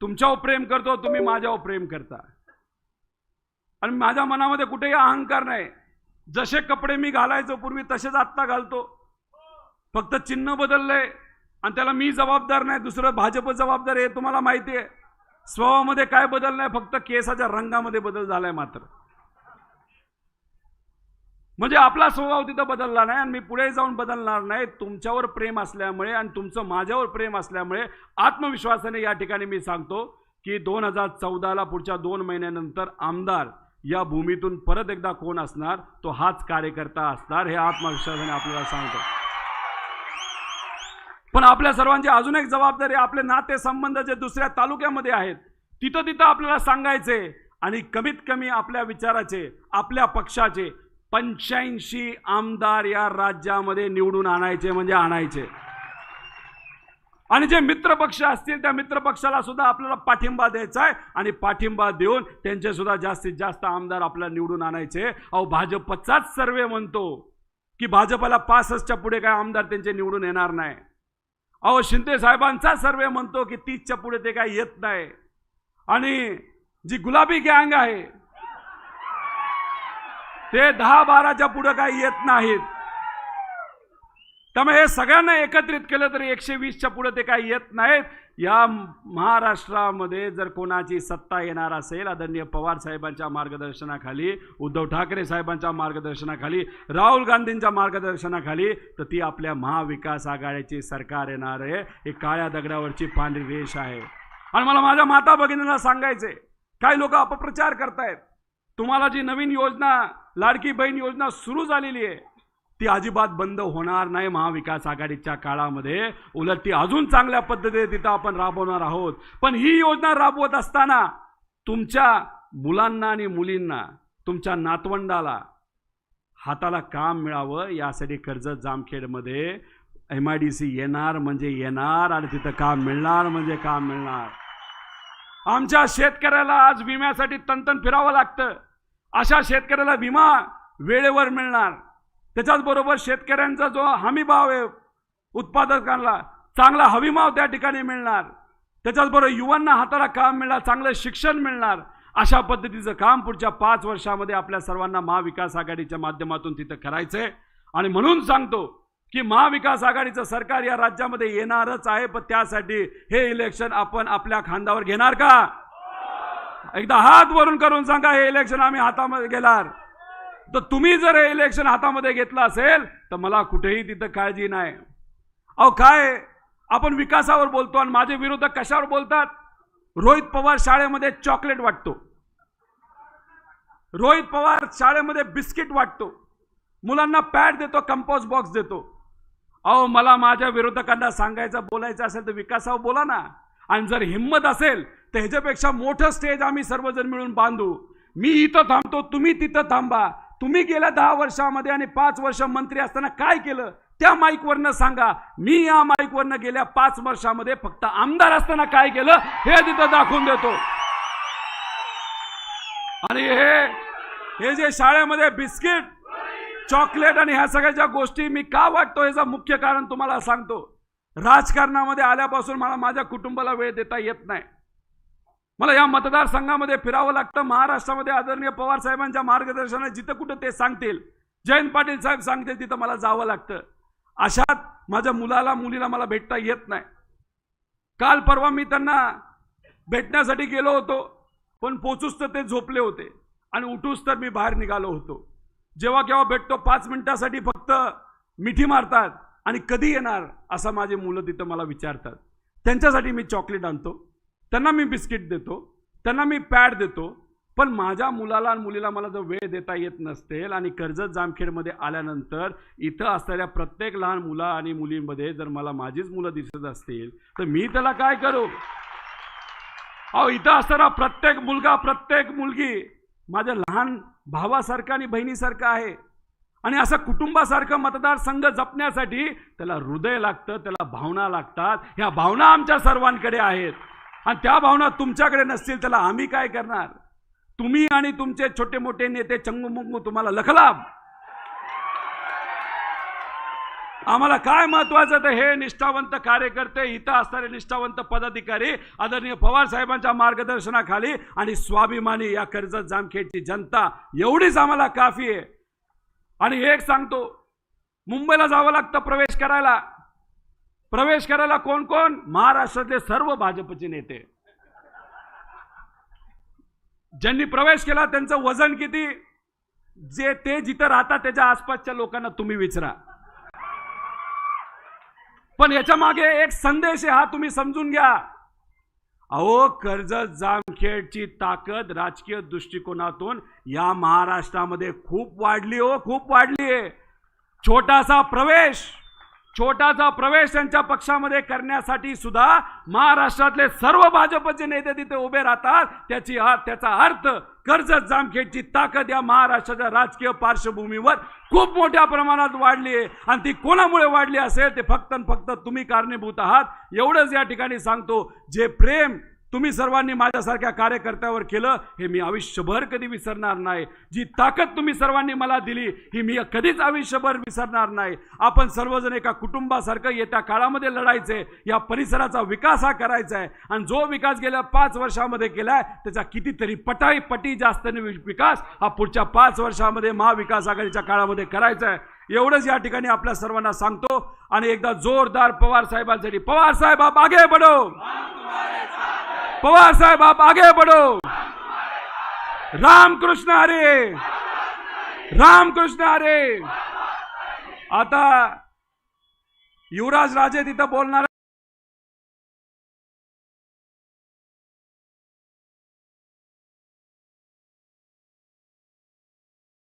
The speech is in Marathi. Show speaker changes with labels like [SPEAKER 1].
[SPEAKER 1] तुमच्यावर प्रेम करतो तुम्ही माझ्यावर प्रेम करता. आणि माझ्या मनामध्ये कुठेही अहंकार नाही. जसे कपडे मी घालायचो पूर्वी तसेच आत्ता घालतो. फक्त चिन्ह बदललंय आणि त्याला मी जबाबदार नाही दुसरं भाजप जबाबदार आहे हे तुम्हाला माहिती आहे. स्वभावामध्ये काय बदल नाही फक्त केसाच्या रंगामध्ये बदल झालाय मात्र. म्हणजे आपला स्वभाव तिथं बदलला नाही आणि मी पुढे जाऊन बदलणार नाही. तुमच्यावर प्रेम असल्यामुळे आणि तुमचं माझ्यावर प्रेम असल्यामुळे आत्मविश्वासाने या ठिकाणी मी सांगतो की दोन हजार चौदाला पुढच्या दोन महिन्यानंतर आमदार या भूमीतून परत एकदा कोण असणार? तो हाच कार्यकर्ता असणार हे आत्मविश्वासाने आपल्याला सांगतो. पण आपल्या सर्वांची अजून एक जबाबदारी आपले नाते संबंध जे दुसऱ्या तालुक्यामध्ये आहेत तिथं तिथं आपल्याला सांगायचे आणि कमीत कमी आपल्या विचाराचे आपल्या पक्षाचे पंच्याऐंशी आमदार या राज्यामध्ये निवडून आणायचे म्हणजे आणायचे. आणि जे मित्र पक्ष असतील त्या मित्र पक्षाला सुद्धा आपल्याला पाठिंबा द्यायचा आहे आणि पाठिंबा देऊन त्यांचे सुद्धा जास्तीत जास्त आमदार आपल्याला निवडून आणायचे. अहो भाजपचाच सर्वे म्हणतो की भाजपला पासष्टच्या पुढे काय आमदार त्यांचे निवडून येणार नाही. अहो शिंदे साहेबांचा सर्वे म्हणतो की तीसच्या पुढे ते काय येत नाही. आणि जी गुलाबी गँग आहे ते दहा बाराच्या पुढे काही येत नाहीत. त्यामुळे हे सगळ्यांना एकत्रित केलं तरी एकशे वीसच्या पुढे ते काही येत नाहीत. या महाराष्ट्रामध्ये जर कोणाची सत्ता येणार असेल आदरणीय पवार साहेबांच्या मार्गदर्शनाखाली उद्धव ठाकरे साहेबांच्या मार्गदर्शनाखाली राहुल गांधींच्या मार्गदर्शनाखाली तर ती आपल्या महाविकास आघाडीची सरकार येणार आहे. ही काळ्या दगडावरची पांढरी रेष आहे. आणि मला माझ्या माता भगिनींना सांगायचे काही लोक अपप्रचार करतायत. तुम्हाला जी नवीन योजना लाडकी बहीण योजना सुरू झालेली आहे ती अजिबात बंद होणार नाही महाविकास आघाडीच्या काळामध्ये. उलट ती अजून चांगल्या पद्धतीने तिथं आपण राबवणार आहोत. पण ही योजना राबवत असताना तुमच्या मुलांना आणि मुलींना तुमच्या नातवंडाला हाताला काम मिळावं यासाठी कर्जत जामखेडमध्ये एम आय डी सी येणार म्हणजे येणार आणि तिथं काम मिळणार म्हणजे काम मिळणार. आमच्या शेतकऱ्याला आज विम्यासाठी तंतन फिरावं लागतं. अशा शेतकऱ्याला विमा वेळेवर मिळणार. त्याच्याच बरोबर शेतकऱ्यांचा जो हमी भाव आहे उत्पादकांना चांगला हमीभाव त्या ठिकाणी मिळणार. त्याच्याच बरोबर युवांना हाताला काम मिळणार चांगलं शिक्षण मिळणार. अशा पद्धतीचं काम पुढच्या पाच वर्षामध्ये आपल्या सर्वांना महाविकास आघाडीच्या माध्यमातून तिथं करायचंय. आणि म्हणून सांगतो की महाविकास आघाडीचं सरकार या राज्यामध्ये येणारच आहे पण त्यासाठी हे इलेक्शन आपण आपल्या खांद्यावर घेणार का? एकदा हात वरून करून सांगा हे इलेक्शन आम्ही हातामध्ये घेणार. तर तुम्ही जर हे इलेक्शन हातामध्ये घेतलं असेल तर मला कुठेही तिथं काळजी नाही. अहो काय? आपण विकासावर बोलतो आणि माझे विरोधक कशावर बोलतात? रोहित पवार शाळेमध्ये चॉकलेट वाटतो. रोहित पवार शाळेमध्ये बिस्किट वाटतो. मुलांना पॅड देतो कंपोज बॉक्स देतो. अहो मला माझ्या विरोधकांना सांगायचं बोलायचं असेल तर विकासावर बोला ना. आणि जर हिंमत असेल तर ह्याच्यापेक्षा मोठं स्टेज आम्ही सर्वजण मिळून बांधू. मी इथं थांबतो तुम्ही तिथं थांबा. तुम्ही गेल्या दहा वर्षामध्ये आणि पाच वर्ष मंत्री असताना काय केलं? त्या माईकवरनं सांगा. मी या माईकवरनं गेल्या पाच वर्षामध्ये फक्त आमदार असताना काय केलं हे तिथं दाखवून देतो. आणि हे हे जे शाळेमध्ये बिस्किट चॉकलेट आणि ह्या सगळ्या ज्या गोष्टी मी का वाटतो याचं मुख्य कारण तुम्हाला सांगतो. राजकारणामध्ये आल्यापासून मला माझ्या कुटुंबाला वेळ देता येत नाही. मला या मतदारसंघामध्ये फिरावं लागतं. महाराष्ट्रामध्ये आदरणीय पवार साहेबांच्या मार्गदर्शनात जिथं कुठं ते सांगतील जयंत पाटील साहेब सांगतील तिथं मला जावं लागतं. अशात माझ्या मुलाला मुलीला मला भेटता येत नाही. काल परवा मी त्यांना भेटण्यासाठी गेलो होतो पण पोचूच तर ते झोपले होते आणि उठूच तर मी बाहेर निघालो होतो. जेव्हा केव्हा भेटतो पाच मिनिटासाठी फक्त मिठी मारतात. आणि कधी येणार असं माझे मुलं तिथं मला विचारतात. त्यांच्यासाठी मी चॉकलेट आणतो त्यांना मी बिस्किट देतो त्यांना मी पॅड देतो पण माझ्या मुलाला आणि मुलीला मला जर वेळ देता येत नसतील आणि कर्जत जामखेडमध्ये आल्यानंतर इथं असणाऱ्या प्रत्येक लहान मुला आणि मुलींमध्ये जर मला माझीच मुलं दिसत असतील तर मी त्याला काय करू? अहो इथं असणारा प्रत्येक मुलगा प्रत्येक मुलगी माझ्या लहान भावासारखा आणि बहिणीसारखा आहे. आणि असं कुटुंबासारखं मतदारसंघ जपण्यासाठी त्याला हृदय लागतं त्याला भावना लागतात. ह्या भावना आमच्या सर्वांकडे आहेत. आणि त्या भावना तुमच्याकडे नसतील त्याला आम्ही काय करणार? तुम्ही आणि तुमचे छोटे मोठे नेते चंगू मुंगू तुम्हाला लखलाब आम्हाला काय महत्वाचं तर हे निष्ठावंत कार्यकर्ते इथं असणारे निष्ठावंत पदाधिकारी आदरणीय पवार साहेबांच्या मार्गदर्शनाखाली आणि स्वाभिमानी या कर्जत जामखेडची जनता एवढीच आम्हाला काफी आहे. आणि एक सांगतो मुंबईला जावं लागतं प्रवेश करायला. प्रवेश करायला कोण कोण? महाराष्ट्रातले सर्व भाजपचे नेते. ज्यांनी प्रवेश केला त्यांचं वजन किती? जे ते जिथं राहतात त्याच्या आसपासच्या लोकांना तुम्ही विचारा. पण याच्या मागे एक संदेश आहे हा तुम्ही समजून घ्या. अहो कर्जत जामखेडची ताकद राजकीय दृष्टिकोनातून या महाराष्ट्रामध्ये खूप वाढली हो खूप वाढली आहे. छोटासा प्रवेश. छोटासा प्रवेश त्यांच्या पक्षामध्ये करण्यासाठी सुद्धा महाराष्ट्रातले सर्व भाजपचे नेते तिथे उभे राहतात. त्याची हा त्याचा अर्थ कर्जत जामखेडची ताकद या महाराष्ट्राच्या राजकीय पार्श्वभूमीवर खूप मोठ्या प्रमाणात वाढली आहे. आणि ती कोणामुळे वाढली असेल ते फक्त आणि फक्त तुम्ही कारणीभूत आहात. एवढंच या ठिकाणी सांगतो. जे प्रेम तुम्ही सर्वांनी माझ्यासारख्या कार्यकर्त्यावर केलं हे मी आयुष्यभर कधी विसरणार नाही. जी ताकद तुम्ही सर्वांनी मला दिली ही मी कधीच आयुष्यभर विसरणार नाही. आपण सर्वजण एका कुटुंबासारखं येत्या काळामध्ये लढायचंय या परिसराचा विकास हा करायचा आहे आणि जो विकास गेल्या पाच वर्षामध्ये केलाय त्याचा कितीतरी पटाई पटी जास्त विकास हा पुढच्या पाच वर्षामध्ये महाविकास आघाडीच्या काळामध्ये करायचा आहे एवढंच या ठिकाणी आपल्या सर्वांना सांगतो. आणि एकदा जोरदार पवार साहेबांसाठी. पवार साहेब आप आगे बढो! पवार साहेब आप आगे बढ़ो। राम कृष्ण हरे। राम कृष्ण हरे। आता युवराज राजे तिथं बोलणार